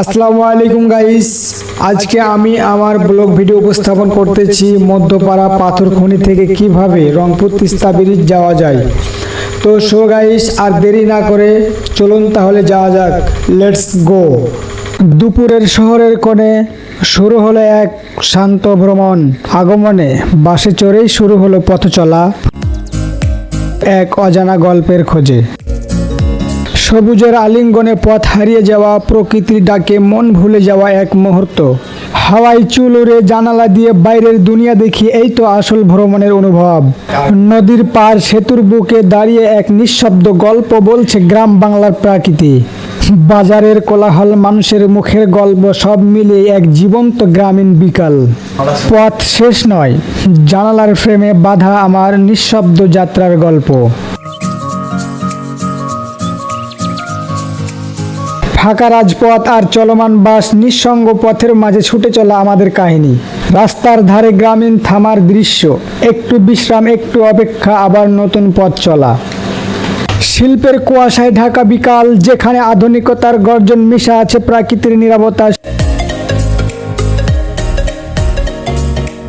আসসালামু আলাইকুম গাইস আজকে আমি আমার ব্লগ ভিডিও উপস্থাপন করতেছি মধ্যপাড়া পাথর খনি থেকে কীভাবে রংপুর তিস্তা ব্রিজ যাওয়া যায়। তো শো গাইস আর দেরি না করে চলুন তাহলে যাওয়া যাক। লেটস গো দুপুরের শহরের কোণে শুরু হলো এক শান্ত ভ্রমণ। আগমনে বাসে চড়েই শুরু হলো পথ চলা এক অজানা গল্পের খোঁজে। সবুজের আলিঙ্গনে পথ হারিয়ে যাওয়া প্রকৃতির ডাকে মন ভুলে যাওয়া এক মুহূর্ত। হাওয়াই চুল উড়ে জানালা দিয়ে বাইরের দুনিয়া দেখি, এই তো আসল ভ্রমণের অনুভব। নদীর পার সেতুর বুকে দাঁড়িয়ে এক নিঃশব্দ গল্প বলছে গ্রাম বাংলার প্রাকৃতি। বাজারের কোলাহল, মানুষের মুখের গল্প, সব মিলিয়ে এক জীবন্ত গ্রামীণ বিকাল। পথ শেষ নয়, জানালার ফ্রেমে বাধা আমার নিঃশব্দ যাত্রার গল্প। ফাঁকা রাজপথ আর চলমান বাস নিঃসঙ্গ পথের মাঝে ছুটে চলা আমাদের কাহিনী। রাস্তার ধারে গ্রামীণ থামার দৃশ্য। একটু বিশ্রাম, একটু অপেক্ষা, আবার নতুন পথ চলা। শিল্পের কুয়াশায় ঢাকা বিকাল, যেখানে আধুনিকতার গর্জন মিশা আছে প্রাকৃতির নিরাপত্তা।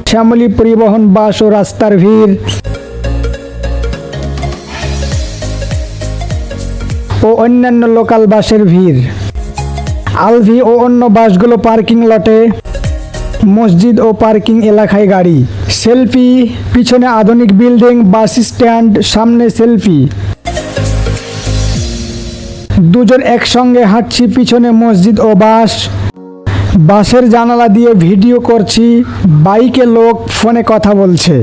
শ্যামলী পরিবহন বাস ও রাস্তার ভিড়। ও অন্যান্য লোকাল বাসের ভিড়। আলভি ও অন্য বাসগুলো পার্কিং লটে, মসজিদ ও পার্কিং এলাকায় গাড়ি। সেলফি, পিছনে আধুনিক বিল্ডিং, বাস স্ট্যান্ড, সামনে সেলফি। দুজন একসঙ্গে হাঁটছি, পিছনে মসজিদ ও বাস। বাসের জানালা দিয়ে ভিডিও করছি, বাইকে লোক ফোনে কথা বলছে।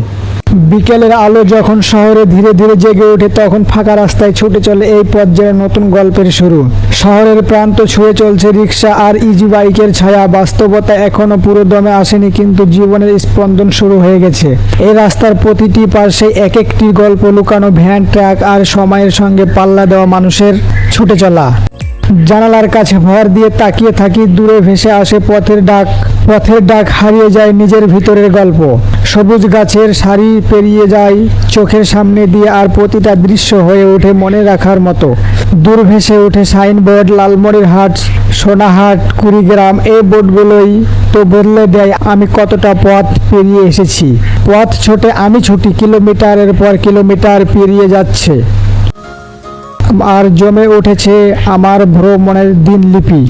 বিকেলের আলো যখন শহরে ধীরে ধীরে জেগে ওঠে, তখন ফাঁকা রাস্তায় ছুটে চলে এই যেন নতুন গল্পের শুরু। শহরের প্রান্ত ছুঁয়ে চলছে রিক্সা আর ইজি বাইকের ছায়া। বাস্তবতা এখনও পুরো দমে আসেনি, কিন্তু জীবনের স্পন্দন শুরু হয়ে গেছে। এই রাস্তার প্রতিটি পাশে এক একটি গল্প, লুকানো ভ্যান, ট্রাক আর সময়ের সঙ্গে পাল্লা দেওয়া মানুষের ছুটে চলা। জানালার কাছে ভর দিয়ে তাকিয়ে থাকি, দূরে ভেসে আসে পথের ডাক। পথের ডাক হারিয়ে যায় নিজের ভিতরের গল্প। সবুজ গাছের সারি পেরিয়ে যায়, চোখের সামনে দিয়ে আর প্রতিটা দৃশ্য হয়ে ওঠে মনে রাখার মতো। দূর ভেসে ওঠে সাইনবোর্ড লালমনির হাট, সোনাহাট, কুড়িগ্রাম, এই বোর্ডগুলোই তো বদলে দেয় আমি কতটা পথ পেরিয়ে এসেছি। পথ ছোটে, আমি ছুটি, কিলোমিটারের পর কিলোমিটার পেরিয়ে যাচ্ছে। আর জমে উঠেছে আমার ভ্রমণের দিনলিপি।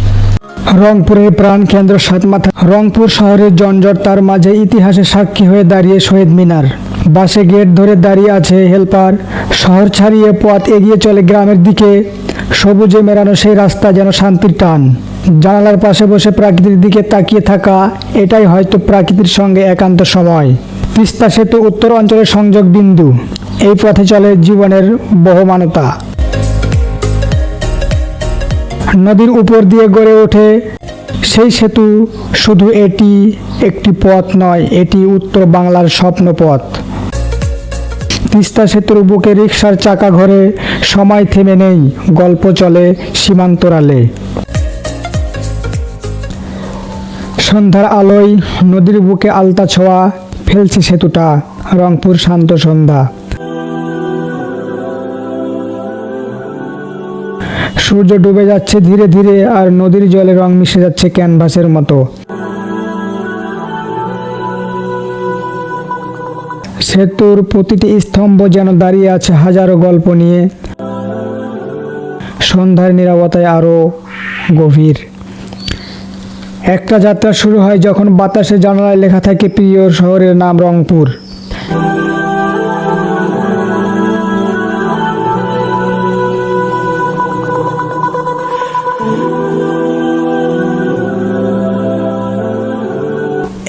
রংপুরের প্রাণকেন্দ্র সাতমাথা রংপুর শহরের জঞ্জট তার মাঝে ইতিহাসে সাক্ষী হয়ে দাঁড়িয়ে শহীদ মিনার। বাসে গেট ধরে দাঁড়িয়ে আছে হেল্পার। শহর ছাড়িয়ে পথ এগিয়ে চলে গ্রামের দিকে। সবুজে মেরানো সেই রাস্তা যেন শান্তির টান। জানালার পাশে বসে প্রাকৃতির দিকে তাকিয়ে থাকা, এটাই হয়তো প্রকৃতির সঙ্গে একান্ত সময়। তিস্তা সেতু উত্তর অঞ্চলের সংযোগ বিন্দু। এই পথে চলে জীবনের বহমানতা। নদীর উপর দিয়ে গড়ে ওঠে। সেই সেতু শুধু এটি একটি পথ নয়, এটি উত্তর বাংলার স্বপ্ন পথ তিস্তা সেতুর বুকে রিক্সার চাকা ঘরে, সময় থেমে নেই, গল্প চলে সীমান্তরালে সন্ধ্যার আলোয় নদীর বুকে আলতা ছোঁয়া ফেলছে সেতুটা, রংপুর শান্ত সন্ধ্যা। সূর্য ডুবে যাচ্ছে ধীরে ধীরে আর নদীর জলে রং মিশে যাচ্ছে ক্যানভাসের মতো। সেতুর প্রতিটি স্তম্ভ যেন দাঁড়িয়ে আছে হাজারো গল্প নিয়ে। সন্ধ্যার নিরাপত্তায় আরও গভীর। একটা যাত্রা শুরু হয় যখন বাতাসে জানালায় লেখা থাকে প্রিয় শহরের নাম রংপুর।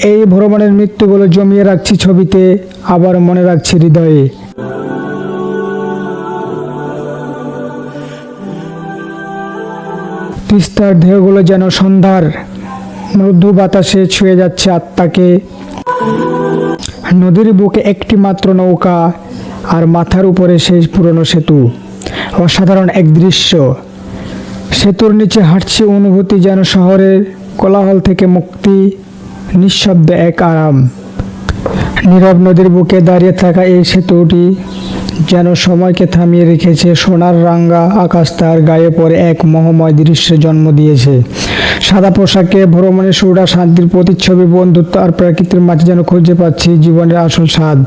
এই ভ্রমণের মৃত্যুগুলো জমিয়ে রাখছি ছবিতে, আবার মনে রাখছি হৃদয়ে। তিস্তার ঢেউগুলো যেন সন্ধ্যার মৃদু বাতাসে ছুঁয়ে যাচ্ছে আত্মাকে। নদীর বুকে একটি মাত্র নৌকা আর মাথার উপরে সেই পুরনো সেতু। অসাধারণ এক দৃশ্য। সেতুর নিচে হাঁটছি অনুভূতি যেন শহরের কোলাহল থেকে মুক্তি। নিঃশব্দ এক আরাম। নীরব নদীর বুকে দাঁড়িয়ে থাকা এই সেতুটি যেন সময়কে থামিয়ে রেখেছে সোনার রাঙ্গা, আকাশ তার গায়ে পরে এক মোহময় দৃশ্যের জন্ম দিয়েছে। সাদা পোশাকে ভ্রমণের সুরা শান্তির প্রতিচ্ছবি, বন্ধুত্ব আর প্রকৃতির মাঝে যেন খুঁজে পাচ্ছি জীবনের আসল স্বাদ।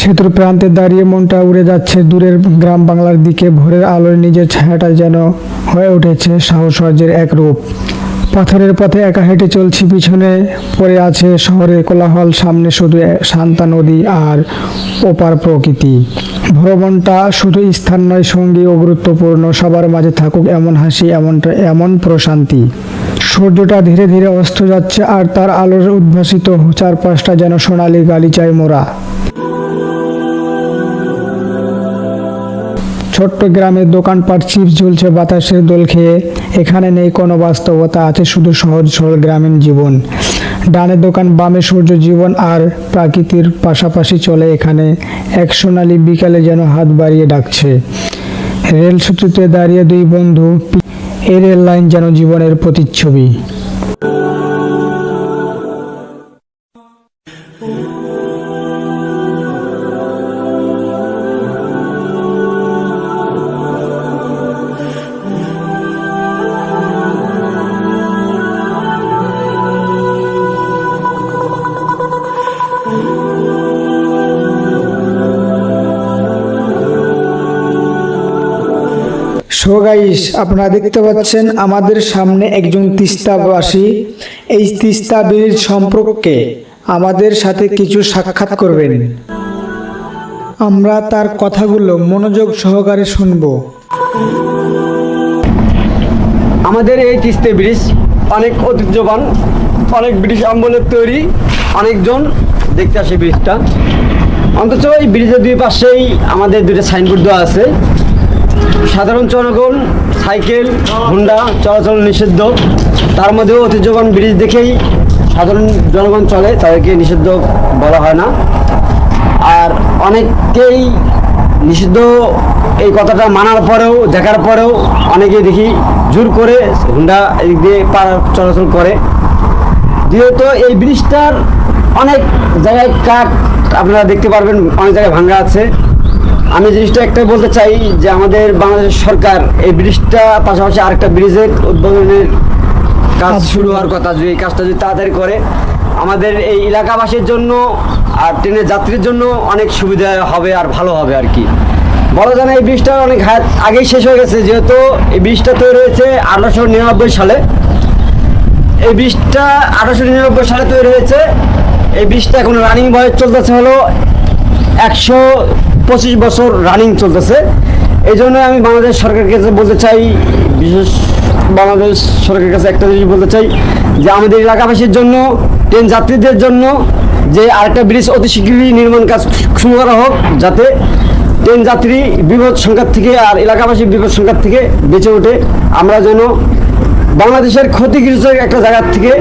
সেতুর প্রান্তে দাঁড়িয়ে মনটা উড়ে যাচ্ছে দূরের গ্রাম বাংলার দিকে, ভোরের আলোয় নিজের ছায়াটা যেন হয়ে উঠেছে সাহসর্যের এক রূপ। পাথরের পথে একা হেঁটে চলছি, পিছনে পড়ে আছে শহরের কোলাহল, সামনে শুধু শান্তা নদী আর ওপার প্রকৃতি। ভ্রমণটা শুধু স্থান নয়, সঙ্গী ও গুরুত্বপূর্ণ, সবার মাঝে থাকুক এমন হাসি, এমনটা, এমন প্রশান্তি। সূর্যটা ধীরে ধীরে অস্ত যাচ্ছে আর তার আলোর উদ্ভাসিত চারপাশটা যেন সোনালি গালিচায় মোড়া। ছোট্ট গ্রামের দোকানপাট চিপস ঝুলছে বাতাসের দোল খেয়ে। এখানে নেই কোনো বাস্তবতা, আছে শুধু সহজ সরল গ্রামীণ জীবন। ডানে দোকান, বামে সূর্য জীবন, আর প্রাকৃতির পাশাপাশি চলে এখানে এক সোনালি বিকালে যেন হাত বাড়িয়ে ডাকছে। রেল সেতুতে দাঁড়িয়ে দুই বন্ধু এই রেল লাইন যেন জীবনের প্রতিচ্ছবি। সো গাইস, আপনারা দেখতে পাচ্ছেন আমাদের সামনে একজন তিস্তাবাসী এই তিস্তা ব্রিজ সম্পর্কে আমাদের সাথে কিছু সাক্ষাৎ করবেন। আমরা তার কথাগুলো মনোযোগ সহকারে শুনব। আমাদের এই তিস্তা ব্রিজ অনেক ঐতিহ্যবান, অনেক ব্রিটিশ আমলের তৈরি, অনেকজন দেখতে আসে ব্রিজটা। অন্তত এই ব্রিজের দুই পাশেই আমাদের দুটো সাইনবোর্ড দেওয়া আছে। সাধারণ জনগণ, সাইকেল, হুন্ডা চলাচল নিষিদ্ধ। তার মধ্যেও ঐতিহ্যবান ব্রিজ দেখেই সাধারণ জনগণ চলে, তাদেরকে নিষিদ্ধ বলা হয় না। আর অনেকেই নিষিদ্ধ এই কথাটা মানার পরেও, দেখার পরেও অনেকেই দেখি জোর করে হুন্ডা এদিক দিয়ে পার চলাচল করে। দ্বিতীয়ত, এই ব্রিজটার অনেক জায়গায় কাঠ আপনারা দেখতে পারবেন, অনেক জায়গায় ভাঙ্গা আছে। আমি জিনিসটা একটা বলতে চাই যে আমাদের বাংলাদেশ সরকার এই ব্রিজটা পাশাপাশি আরেকটা ব্রিজের উদ্বোধনের কাজ শুরু হওয়ার কথা যদি এই কাজটা যদি তাড়াতাড়ি করে। আমাদের এই এলাকাবাসীর জন্য আর ট্রেনের যাত্রীর জন্য অনেক সুবিধা হবে আর ভালো হবে আর কি। বলা যায় এই ব্রিজটা অনেক হাত আগেই শেষ হয়ে গেছে যেহেতু এই ব্রিজটা তৈরি হয়েছে আঠারোশো নিরানব্বই সালে। এই ব্রিজটা আঠারোশো নিরানব্বই সালে তৈরি হয়েছে। এই ব্রিজটা এখন রানিং বয়স চলতেছে হলো একশো পঁচিশ বছর রানিং চলতেছে। এই জন্য আমি বাংলাদেশ সরকারের কাছে বলতে চাই, বিশেষ বাংলাদেশ সরকারের কাছে একটা জিনিস বলতে চাই, যে আমাদের এলাকাবাসীর জন্য ট্রেন যাত্রীদের জন্য যে আরেকটা ব্রিজ অতি শীঘ্রই নির্মাণ কাজ শুরু করা হোক, যাতে ট্রেন যাত্রী বিপদ সংখ্যার থেকে আর এলাকাবাসী বিপদ সংখ্যার থেকে বেঁচে ওঠে। আমরা যেন বাংলাদেশের ক্ষতিগ্রস্ত একটা জায়গার থেকে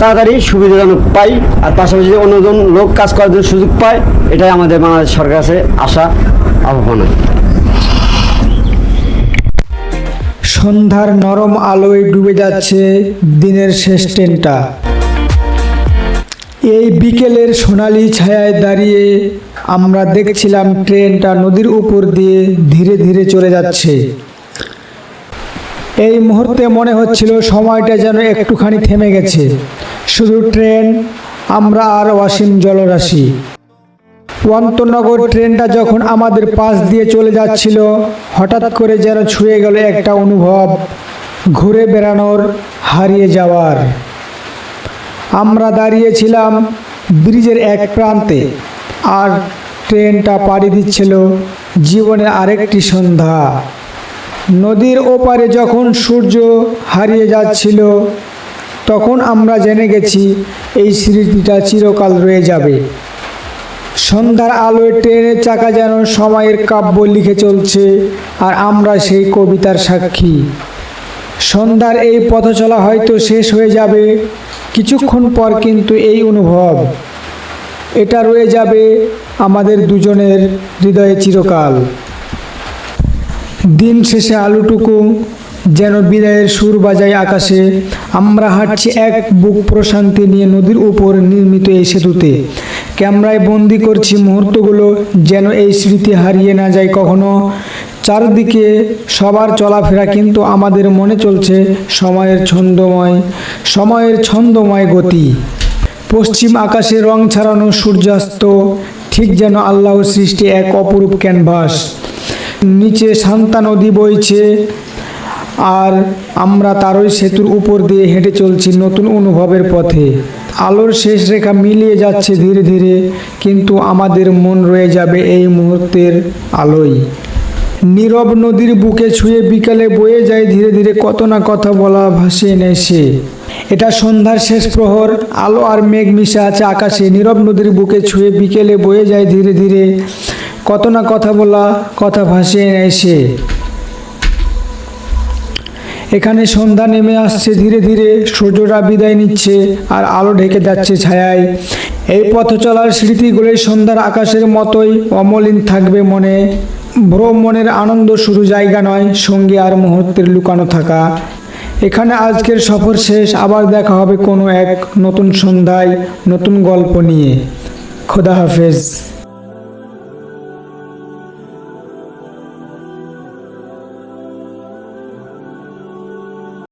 তাড়াতাড়ি সুবিধাজনক পাই, আর পাশাপাশি অন্যজন লোক কাজ করার জন্য সুযোগ পায়, এটাই আমাদের বাংলাদেশ সরকার কাছে আশা, আহ্বান। সন্ধ্যার নরম আলোয় ডুবে যাচ্ছে দিনের শেষ ট্রেনটা। এই বিকেলের সোনালি ছায়ায় দাঁড়িয়ে আমরা দেখছিলাম ট্রেনটা নদীর উপর দিয়ে ধীরে ধীরে চলে যাচ্ছে। এই মুহূর্তে মনে হচ্ছিল সময়টা যেন একটুখানি থেমে গেছে। শুধু ট্রেন, আমরা আর অসীম জলরাশি। অন্তনগর ট্রেনটা যখন আমাদের পাশ দিয়ে চলে যাচ্ছিল, হঠাৎ করে যেন ছুঁয়ে গেল একটা অনুভব, ঘুরে বেড়ানোর, হারিয়ে যাওয়ার। আমরা দাঁড়িয়েছিলাম ব্রিজের এক প্রান্তে, আর ট্রেনটা পাড়ি দিচ্ছিল জীবনের আরেকটি সন্ধ্যা। নদীর ওপারে যখন সূর্য হারিয়ে যাচ্ছিল তখন আমরা জেনে গেছি এই স্মৃতিটা চিরকাল রয়ে যাবে। সন্ধ্যার আলোয় ট্রেনের চাকা যেন সময়ের কাব্য লিখে চলছে আর আমরা সেই কবিতার সাক্ষী। সন্ধ্যার এই পথ চলা হয়তো শেষ হয়ে যাবে, কিছুক্ষণ পর কিন্তু এই অনুভব। এটা রয়ে যাবে আমাদের দুজনের হৃদয়ে চিরকাল। দিন শেষে আলুটুকু যেন বিদায়ের সুর বাজায় আকাশে, আমরা হাঁটছি এক বুক প্রশান্তি নিয়ে নদীর উপর নির্মিত এই সেতুতে। ক্যামেরায় বন্দি করছি মুহূর্তগুলো যেন এই স্মৃতি হারিয়ে না যায় কখনো। চারদিকে সবার চলাফেরা কিন্তু আমাদের মনে চলছে সময়ের ছন্দময় সময়ের ছন্দময় গতি। পশ্চিম আকাশে রং ছাড়ানো সূর্যাস্ত, ঠিক যেন আল্লাহর সৃষ্টি এক অপরূপ ক্যানভাস। নিচে শান্তা নদী বইছে আর আমরা তারই সেতুর উপর দিয়ে হেঁটে চলছি নতুন অনুভবের পথে। আলোর শেষ রেখা মিলিয়ে যাচ্ছে ধীরে ধীরে, কিন্তু আমাদের মন রয়ে যাবে এই মুহূর্তের আলোয়। নীরব নদীর বুকে ছুঁয়ে বিকালে বয়ে যায় ধীরে ধীরে কত না কথা বলা ভাসিয়ে নেয় সে এটা সন্ধ্যার শেষ প্রহর, আলো আর মেঘ মিশে আছে আকাশে। নীরব নদীর বুকে ছুঁয়ে বিকেলে বয়ে যায় ধীরে ধীরে, কত না কথা বলা, কথা ভাসিয়ে নেয় সে এখানে সন্ধ্যা নেমে আসছে, ধীরে ধীরে সূর্যরা বিদায় নিচ্ছে আর আলো ঢেকে যাচ্ছে ছায়ায়। এই পথ চলার স্মৃতিগুলোই সন্ধ্যার আকাশের মতোই অমলিন থাকবে মনে। ভ্রমণের আনন্দ শুরু জায়গা নয়, সঙ্গে আর মুহূর্তের লুকানো থাকা। এখানে আজকের সফর শেষ, আবার দেখা হবে কোনো এক নতুন সন্ধ্যায়, নতুন গল্প নিয়ে। খোদা হাফেজ।